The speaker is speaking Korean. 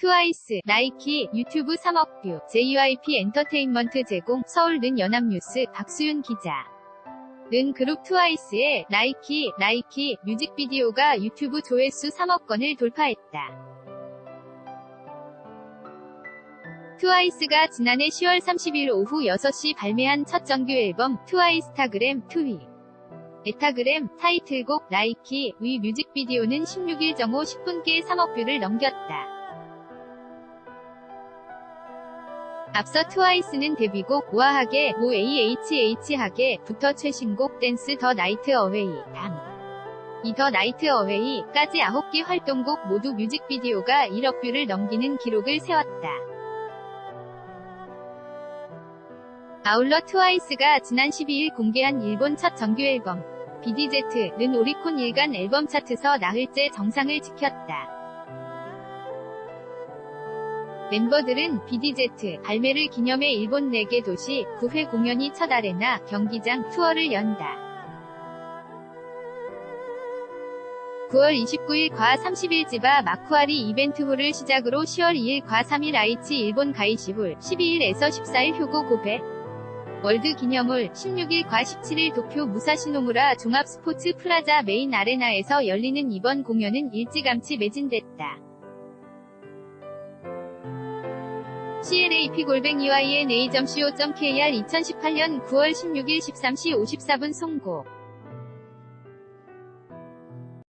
트와이스, 나이키, 유튜브 3억 뷰, JYP 엔터테인먼트 제공, 서울 는 연합뉴스, 박수윤 기자. 는 그룹 트와이스의 나이키, 나이키 뮤직비디오가 유튜브 조회수 3억 건을 돌파했다. 트와이스가 지난해 10월 30일 오후 6시 발매한 첫 정규 앨범 트와이스타그램 트위 에타그램 타이틀곡 나이키 위 뮤직비디오는 16일 정오 10분께 3억 뷰를 넘겼다. 앞서 트와이스는 데뷔곡 우아하게 모 AHH하게 부터 최신곡 댄스 더 나이트 어웨이 당. 이더 나이트 어웨이까지 9개 활동곡 모두 뮤직비디오가 1억 뷰를 넘기는 기록을 세웠다. 아울러 트와이스가 지난 12일 공개한 일본 첫 정규 앨범 BDZ는 오리콘 일간 앨범 차트서 나흘째 정상을 지켰다. 멤버들은 BDZ 발매를 기념해 일본 4개 도시 9회 공연이 첫 아레나 경기장 투어를 연다. 9월 29일 과 30일 지바 마쿠아리 이벤트홀을 시작으로 10월 2일 과 3일 아이치 일본 가이시홀, 12일에서 14일 휴고 고베, 월드 기념홀 16일과 17일 도쿄 무사시노무라 종합 스포츠 플라자 메인 아레나에서 열리는 이번 공연은 일찌감치 매진됐다. CLAP 골뱅 EYNA.co.kr 2018년 9월 16일 13시 54분 송고